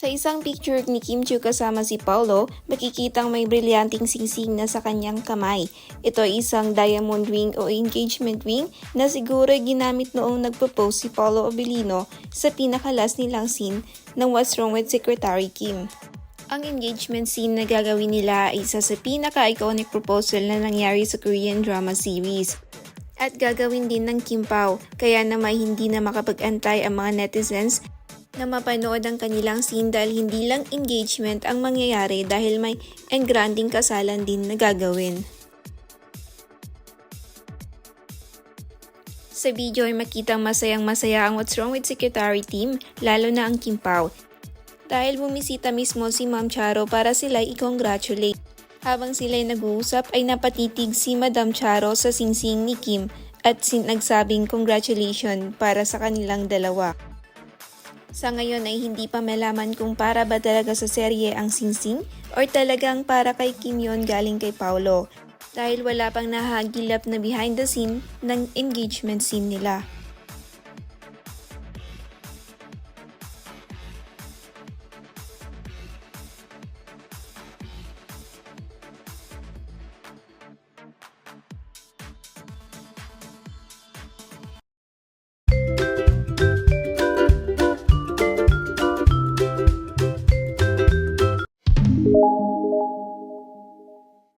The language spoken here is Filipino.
Sa isang picture ni Kim Chiu kasama si Paulo, makikitang may brilyanting singsing na sa kanyang kamay. Ito ay isang diamond ring o engagement ring na siguro ginamit noong nagpropose si Paulo Abilino sa pinakalas nilang scene ng What's Wrong with Secretary Kim. Ang engagement scene na gagawin nila ay isa sa pinaka-iconic proposal na nangyari sa Korean drama series. At gagawin din ng Kim Pao, kaya naman hindi na makapag-antay ang mga netizens na mapanood ang kanilang scene dahil hindi lang engagement ang mangyayari dahil may engranding kasalan din na gagawin. Sa video ay makitang masayang masaya ang What's Wrong with Secretary team, lalo na ang Kim Pao. Dahil bumisita mismo si Ma'am Charo para sila i-congratulate. Habang sila'y nag-uusap ay napatitig si Madam Charo sa singsing ni Kim at sin nagsabing congratulation para sa kanilang dalawa. Sa ngayon ay hindi pa malaman kung para ba talaga sa serye ang singsing or talagang para kay Kim yon galing kay Paulo dahil wala pang nahagilap na behind the scene ng engagement scene nila.